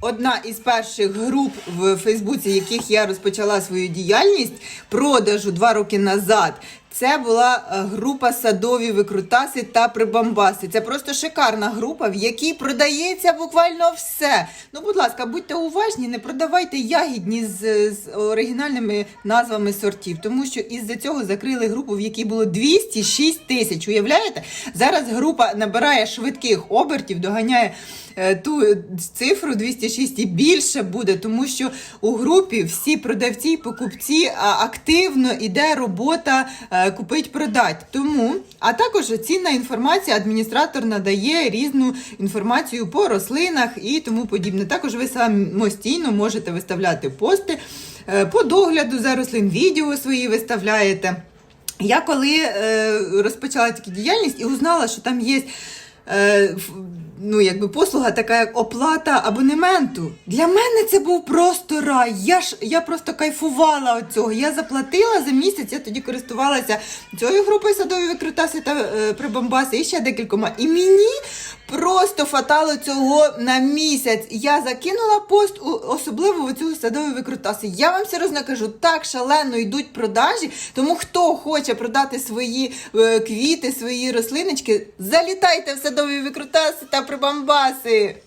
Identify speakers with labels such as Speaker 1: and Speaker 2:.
Speaker 1: Одна із перших груп в Фейсбуці, яких я розпочала свою діяльність продажу два роки назад. Це була е, група садові викрутаси та прибамбаси. Це просто шикарна група, в якій продається буквально все. Ну, будь ласка, будьте уважні, не продавайте ягідні з, з оригінальними назвами сортів, тому що із-за цього закрили групу, в якій було 206 тисяч. Уявляєте? Зараз група набирає швидких обертів, доганяє е, ту цифру 206 і більше буде, тому що у групі всі продавці і покупці активно іде робота е, купить продать. Тому, а також цінна інформація, адміністратор надає різну інформацію по рослинах і тому подібне. Також ви самостійно можете виставляти пости е, по догляду за рослин, відео свої виставляєте. Я коли е, розпочала таку діяльність і узнала, що там є е, ну, якби послуга така, як оплата абонементу. Для мене це був просто рай. Я ж я просто кайфувала від цього. Я заплатила за місяць, я тоді користувалася цією групою садові викрутаси та е, прибамбаси і ще декількома. І мені просто фатало цього на місяць. Я закинула пост, у- особливо в цю садові викрутаси. Я вам серйозно кажу, так шалено йдуть продажі. Тому хто хоче продати свої е, квіти, свої рослиночки, залітайте в садові викрутаси та прибамбаси.